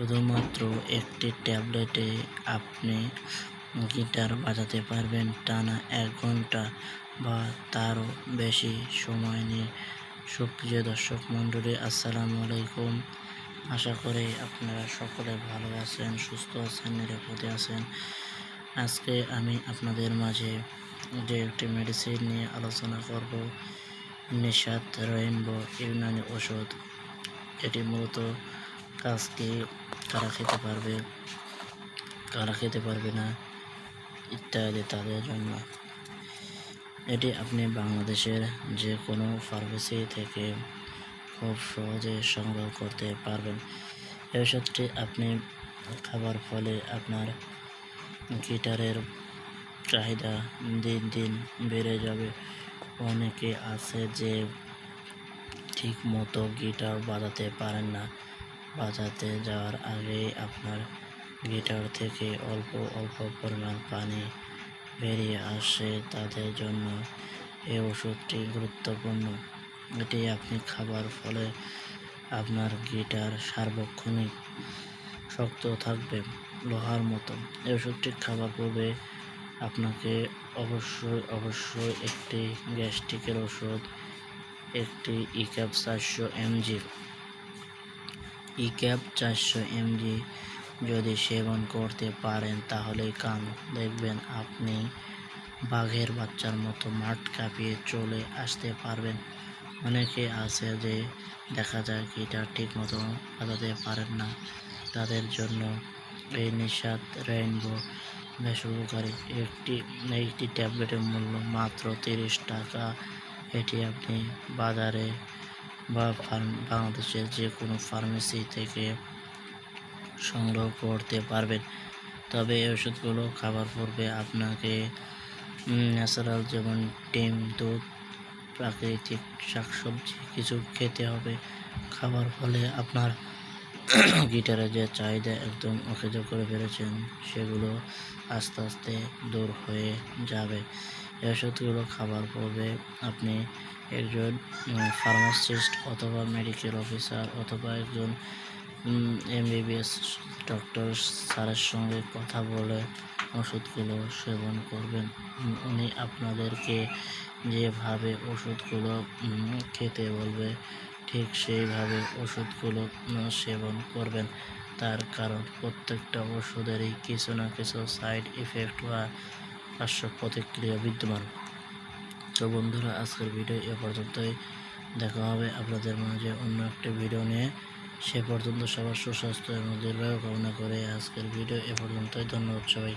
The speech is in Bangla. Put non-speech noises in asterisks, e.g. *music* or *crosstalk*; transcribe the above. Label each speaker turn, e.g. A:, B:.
A: শুধুমাত্র একটি ট্যাবলেটে আপনি গিটার বাজাতে পারবেন টানা এক ঘণ্টা বা তারও বেশি সময় নিয়ে। সুপ্রিয় দর্শক মণ্ডলী, আসসালামু আলাইকুম। আশা করি আপনারা সকলে ভালো আছেন, সুস্থ আছেন, নিরাপদে আছেন। আজকে আমি আপনাদের মাঝে যে একটি মেডিসিন নিয়ে আলোচনা করব, নিশাত রেইনবো ইউনানি ওষুধ। এটি মূলত কাজকে কারা খেতে পারবে, কারা খেতে পারবে না ইত্যাদি তাদের জন্য। এটি আপনি বাংলাদেশের যে কোনো ফার্মেসি থেকে খুব সহজে সংগ্রহ করতে পারবেন। ওষুধটি আপনি খাবার ফলে আপনার গিটারের চাহিদা দিন দিন বেড়ে যাবে। অনেকে আছে যে ঠিক মতো গিটার বাজাতে পারেন না। বাজাতে যাওয়ার আগেই আপনার গিটার থেকে অল্প অল্প পরিমাণ পানি বেরিয়ে আসে, তাদের জন্য এই ওষুধটি গুরুত্বপূর্ণ। এটি আপনি খাবার ফলে আপনার গিটার সার্বক্ষণিক শক্ত থাকবে লোহার মতো। এই ওষুধটি খাবার পূর্বে আপনাকে অবশ্যই অবশ্যই একটি গ্যাস্ট্রিকের ওষুধ, একটি ইক্যাপ চারশো এমজি ইক্যাপ চারশো এমজি যদি সেবন করতে পারেন তাহলেই কাম দেখবেন আপনি বাঘের বাচ্চার মতো মাঠ কাঁপিয়ে চলে আসতে পারবেন। অনেকে আছে যে দেখা যায় গিটার ঠিক মতো বাজাতে পারেন না, তাদের জন্য এই নিঃস্বাদ রেইনবো বেশ উপকারী। একটি একটি ট্যাবলেটের মূল্য মাত্র তিরিশ টাকা। এটি আপনি বাজারে বা বাংলাদেশের যে কোনো ফার্মেসি থেকে সংগ্রহ করতে পারবেন। তবে এই ওষুধগুলো খাবার পূর্বে আপনাকে ন্যাচারাল যেমন ডিম, দুধ, প্রাকৃতিক শাকসবজি কিছু খেতে হবে। খাবার ফলে আপনার *clears throat* গিটারের যে চাহিদা একদম অকেজ করে ফেলেছেন সেগুলো আস্তে আস্তে দূর হয়ে যাবে। ওষুধগুলো খাবার পূর্বে আপনি একজন ফার্মাসিস্ট অথবা মেডিকেল অফিসার অথবা একজন এমবিবিএস ডক্টর স্যারের সঙ্গে কথা বলে ওষুধগুলো সেবন করবেন। উনি আপনাদেরকে যেভাবে ওষুধগুলো খেতে বলবে, ঠিক সেইভাবে ওষুধগুলো সেবন করবেন। তার কারণ প্রত্যেকটা ওষুধেরই কিছু না কিছু সাইড ইফেক্ট বা পার্শ্ব প্রতিক্রিয়া বিদ্যমান। তো বন্ধুরা, আজকের ভিডিও এ পর্যন্তই। দেখা হবে আপনাদের মাঝে অন্য একটি ভিডিও নিয়ে। সে পর্যন্ত সবার সুস্বাস্থ্য এবং দীর্ঘায়ু কামনা করে আজকের ভিডিও এ পর্যন্তই। ধন্যবাদ সবাই